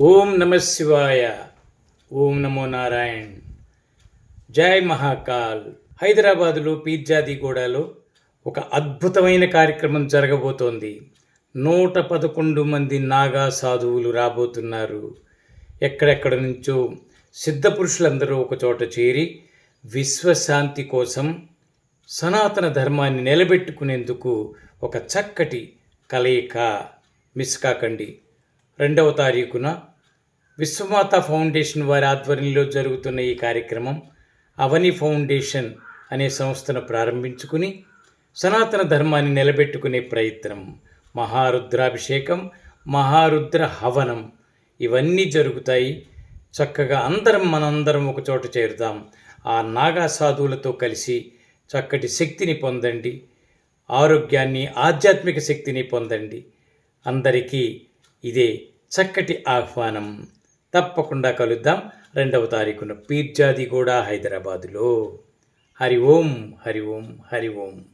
ఓం నమ శివాయ. ఓం నమో నారాయణ్. జై మహాకాల్. హైదరాబాదులో పీర్జాదిగూడలో ఒక అద్భుతమైన కార్యక్రమం జరగబోతోంది. నూట పదకొండు మంది నాగా సాధువులు రాబోతున్నారు. ఎక్కడెక్కడ నుంచో సిద్ధ పురుషులందరూ ఒక చోట చేరి విశ్వశాంతి కోసం సనాతన ధర్మాన్ని నిలబెట్టుకునేందుకు ఒక చక్కటి కలయిక. మిస్ కాకండి. రెండవ తారీఖున విశ్వమాత ఫౌండేషన్ వారి ఆధ్వర్యంలో జరుగుతున్న ఈ కార్యక్రమం అవని ఫౌండేషన్ అనే సంస్థను ప్రారంభించుకుని సనాతన ధర్మాన్ని నిలబెట్టుకునే ప్రయత్నం మహారుద్రాభిషేకం మహారుద్ర హవనం ఇవన్నీ జరుగుతాయి. చక్కగా అందరం మనందరం ఒక చోట చేరుదాం ఆ నాగా సాధువులతో కలిసి చక్కటి శక్తిని పొందండి. ఆరోగ్యాన్ని ఆధ్యాత్మిక శక్తిని పొందండి. అందరికీ ఇదే చక్కటి ఆహ్వానం. తప్పకుండా కలుద్దాం. రెండవ తారీఖున పీర్జాది కూడా హైదరాబాదులో. హరి ఓం హరి ఓం హరి ఓం.